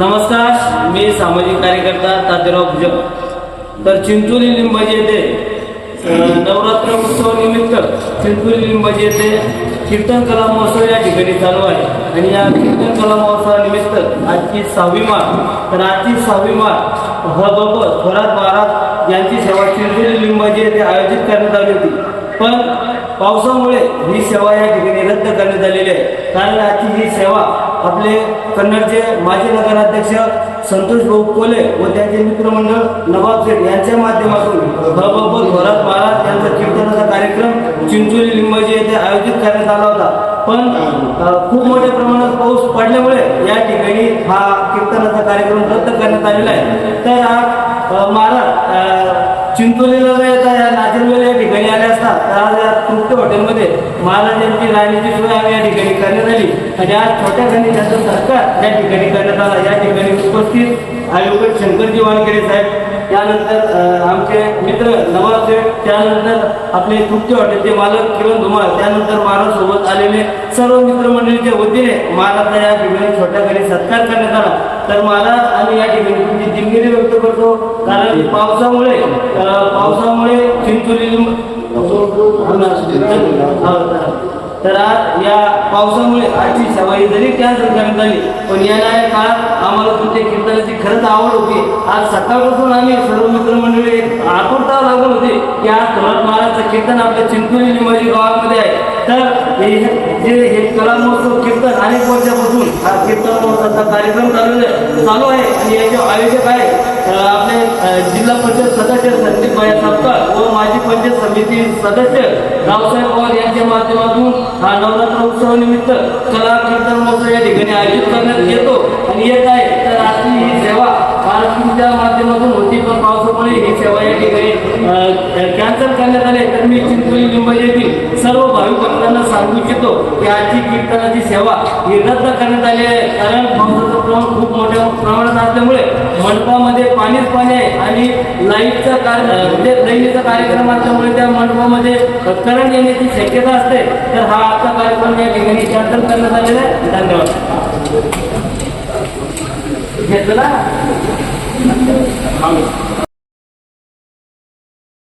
नमस्कार मी सामाजिक कार्यकर्ता तात्याराव भुजब तर चिंचोली लिंबाजी येथे नवरात्र उत्सव निमित्त चिंचोली लिंबाजी येथे कीर्तन कला महोत्सव या ठिकाणी चालू आहे. आणि या कीर्तन कला महोत्सवानिमित्त आजची सहावी माळ तर आजची सहावी माळ हबाबत थोरात महाराज यांची सेवा चिंचोली लिंबाजी येथे आयोजित करण्यात आली होती. पण पावसामुळे ही सेवा या ठिकाणी रद्द करण्यात आलेली आहे. कारण आजची ही सेवा आपले कन्नडचे माजी नगराध्यक्ष संतोष भाऊ कोले व त्यांचे मित्रमंडळ नवाब शेठ यांच्या माध्यमातून हबब थोरात महाराज यांचा कीर्तनाचा कार्यक्रम चिंचोली लिंबाजी येथे आयोजित करण्यात आला होता. पण खूप मोठ्या प्रमाणात पाऊस पडल्यामुळे या ठिकाणी हा कीर्तनाचा कार्यक्रम रद्द करण्यात आलेला आहे. तर आज महाराज या तृप्त हॉटेलमध्ये महाराजांची राहण्याची सोय आम्ही या ठिकाणी करण्यात आली. आणि आज छोट्या खाणी त्यांचा सत्कार या ठिकाणी करण्यात आला. या ठिकाणी उपस्थित ॲडव्होकेट शंकरजी वानखेडे साहेब. त्यानंतर आमचे मित्र नवाब शेठ त्यानंतर आपले तृप्ती हॉटेलचे मालक किरण धुमाळ. त्यानंतर महाराजसोबत आलेले सर्व मित्रमंडळीच्या वतीने महाराजचा या ठिकाणी छोट्या घरी सत्कार करण्यात आला. तर महाराज आम्ही या ठिकाणी तुमची दिलगिरी व्यक्त करतो. कारण पावसामुळे पावसामुळे चिंचोली तर आज या पावसामुळे आजची सवाई जरी कॅन्सल करण्यात आली पण येणाऱ्या काळात आम्हाला तुमच्या कीर्तनाची खरंच आवड होती. आज सकाळपासून आम्ही सर्व मित्रमंडळी एक आतुरता होती की आज थोरात महाराजचं कीर्तन आपल्या चिंचोली लिंबाजी गावामध्ये आहे. तर हे जे हे कला महोत्सव कीर्तन अनेक वर्षापासून हा कीर्तन महोत्सवाचा कार्यक्रम चालू आहे चालू आहे आणि याचे आयोजक आहे आपले जिल्हा परिषद सदस्य संदीप भाई व माजी पंचायत समिती सदस्य रावसाहेब पवार यांच्या माध्यमातून हा नवरात्र उत्सवानिमित्त कला कीर्तन महोत्सव या ठिकाणी आयोजित करण्यात येतो. आणि येत आहे तर आजची ही सेवा महाराष्ट्राच्या माध्यमातून होती पण पावसामुळे ही सेवा या ठिकाणी कॅन्सल करण्यात आले तर मी चिंचोली लिंबाजी येथील सर्व भाविक भक्तांना सांगू इच्छितो की आजची कीर्तनाची सेवा ही रद्द करण्यात आली आहे. कारण पावसाचं प्रमाण खूप मोठ्या प्रमाणात असल्यामुळे मंडपामध्ये पाणीच पाणी आहे आणि लाईटचा कार्य म्हणजे लाईनीचा कार्यक्रम असल्यामुळे त्या मंडपामध्ये करंट येण्याची शक्यता असते. तर हा आजचा कार्यक्रम या ठिकाणी कॅन्सल करण्यात आलेला आहे. धन्यवाद. घेतला?